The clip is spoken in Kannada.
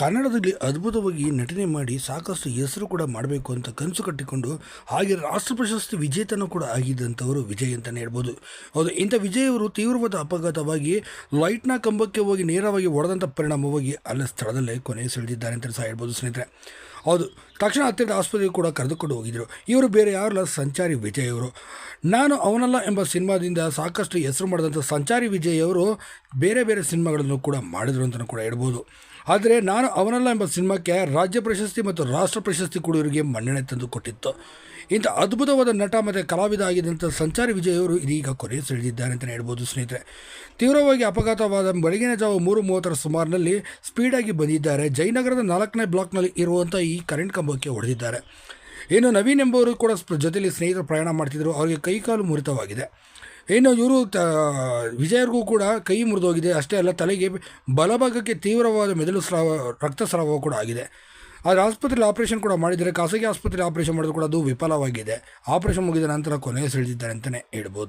ಕನ್ನಡದಲ್ಲಿ ಅದ್ಭುತವಾಗಿ ನಟನೆ ಮಾಡಿ ಸಾಕಷ್ಟು ಹೆಸರು ಕೂಡ ಮಾಡಬೇಕು ಅಂತ ಕನಸು ಕಟ್ಟಿಕೊಂಡು ಹಾಗೆ ರಾಷ್ಟ್ರ ಪ್ರಶಸ್ತಿ ವಿಜೇತನೂ ಕೂಡ ಆಗಿದ್ದಂಥವರು ವಿಜಯ್ ಅಂತಲೇ ಹೇಳ್ಬೋದು. ಹೌದು, ಇಂಥ ವಿಜಯ್ ಅವರು ತೀವ್ರವಾದ ಅಪಘಾತವಾಗಿ ಲೈಟ್ನ ಕಂಬಕ್ಕೆ ಹೋಗಿ ನೇರವಾಗಿ ಒಡೆದಂಥ ಪರಿಣಾಮವಾಗಿ ಅಲ್ಲ ಸ್ಥಳದಲ್ಲೇ ಕೊನೆ ಸೆಳೆದಿದ್ದಾರೆ ಅಂತ ಸಹ ಹೇಳ್ಬೋದು ಸ್ನೇಹಿತರೆ. ಹೌದು, ತಕ್ಷಣ ಹತ್ತಿರದ ಆಸ್ಪತ್ರೆಗೆ ಕೂಡ ಕರೆದುಕೊಂಡು ಹೋಗಿದ್ದರು ಇವರು ಬೇರೆ ಯಾರಲ್ಲ, ಸಂಚಾರಿ ವಿಜಯ್ ಅವರು. ನಾನು ಅವನಲ್ಲ ಎಂಬ ಸಿನಿಮಾದಿಂದ ಸಾಕಷ್ಟು ಹೆಸರು ಮಾಡಿದಂಥ ಸಂಚಾರಿ ವಿಜಯ್ ಅವರು ಬೇರೆ ಬೇರೆ ಸಿನಿಮಾಗಳನ್ನು ಕೂಡ ಮಾಡಿದರು ಅಂತಲೂ ಕೂಡ ಹೇಳ್ಬೋದು. ಆದರೆ ನಾನು ಅವನಲ್ಲ ಎಂಬ ಸಿನಿಮಾಕ್ಕೆ ರಾಜ್ಯ ಪ್ರಶಸ್ತಿ ಮತ್ತು ರಾಷ್ಟ್ರ ಪ್ರಶಸ್ತಿ ಕೂಡ ಇವರಿಗೆ ಮನ್ನಣೆ ತಂದು ಕೊಟ್ಟಿತ್ತು. ಇಂಥ ಅದ್ಭುತವಾದ ನಟ ಮತ್ತು ಕಲಾವಿದ ಆಗಿದ್ದಂಥ ಸಂಚಾರಿ ವಿಜಯ್ ಅವರು ಇದೀಗ ಕೊನೆ ಸೆಳೆದಿದ್ದಾರೆ ಅಂತಲೇ ಹೇಳ್ಬೋದು ಸ್ನೇಹಿತರೆ. ತೀವ್ರವಾಗಿ ಅಪಘಾತವಾದ ಬೆಳಗಿನ ಜಾವ ಮೂರು ಮೂವತ್ತರ ಸುಮಾರಿನಲ್ಲಿ ಸ್ಪೀಡಾಗಿ ಬಂದಿದ್ದಾರೆ. ಜಯನಗರದ ನಾಲ್ಕನೇ ಬ್ಲಾಕ್ನಲ್ಲಿ ಇರುವಂಥ ಈ ಕರೆಂಟ್ ಕಂಬಕ್ಕೆ ಹೊಡೆದಿದ್ದಾರೆ. ಇನ್ನು ನವೀನ್ ಎಂಬುವರು ಕೂಡ ಜೊತೆಯಲ್ಲಿ ಸ್ನೇಹಿತರು ಪ್ರಯಾಣ ಮಾಡ್ತಿದ್ರು. ಅವರಿಗೆ ಕೈಕಾಲು ಮುರಿತವಾಗಿದೆ. ಇನ್ನು ಇವರು ತ, ವಿಜಯರಿಗೂ ಕೂಡ ಕೈ ಮುರಿದೋಗಿದೆ. ಅಷ್ಟೇ ಅಲ್ಲ, ತಲೆಗೆ ಬಲಭಾಗಕ್ಕೆ ತೀವ್ರವಾದ ಮೆದುಳು ಸ್ರಾವ ರಕ್ತಸ್ರಾವ ಕೂಡ ಆಗಿದೆ. ಆದರೆ ಆಸ್ಪತ್ರೆಯಲ್ಲಿ ಆಪರೇಷನ್ ಕೂಡ ಮಾಡಿದರೆ ಖಾಸಗಿ ಆಸ್ಪತ್ರೆ ಆಪರೇಷನ್ ಮಾಡಿದ್ರು ಕೂಡ ಅದು ವಿಫಲವಾಗಿದೆ. ಆಪರೇಷನ್ ಮುಗಿದ ನಂತರ ಕೊನೆಗೆ ಸೆಳೆದಿದ್ದಾರೆ ಅಂತಲೇ ಹೇಳ್ಬೋದು.